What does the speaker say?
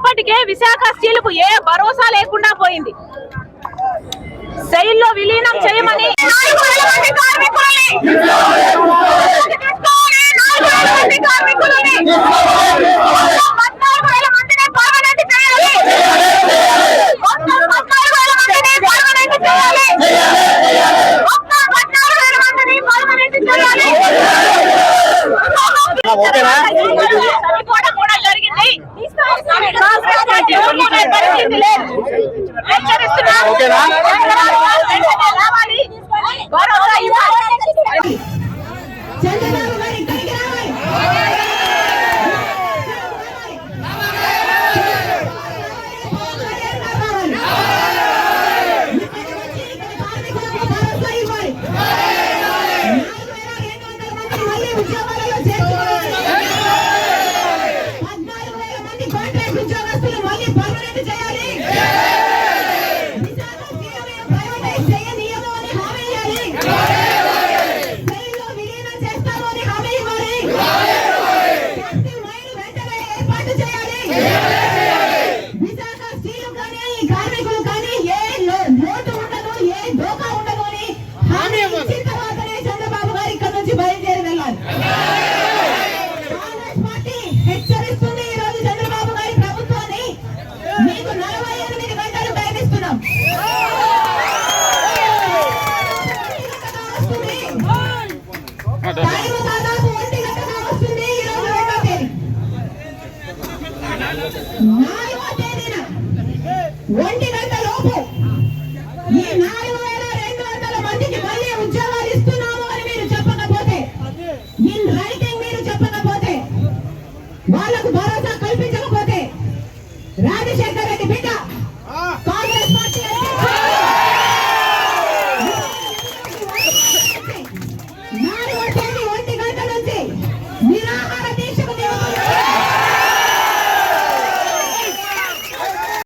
ఇప్పటికే విశాఖ స్టీల్కు ఏ భరోసా లేకుండా పోయింది. శైల్లో విలీనం చేయమని ఓకేనా? పరిస్థితి లేదు చంద్రబాబు గారి ఇంటికి రావాలి Thank you. కాంట్రాక్ట్ ఉద్యోగస్తులు మళ్ళీ పర్మనెంట్ చేయాలి. ఒంటి గంట లోపు ఈ నాలుగు వేల రెండు వందల మందికి మళ్ళీ ఉద్యోగాలు ఇస్తున్నాము అని మీరు చెప్పకపోతే ఇన్ రైటింగ్ మీరు చెప్పకపోతే భరోసా కల్పించకపోతే రాజశేఖర్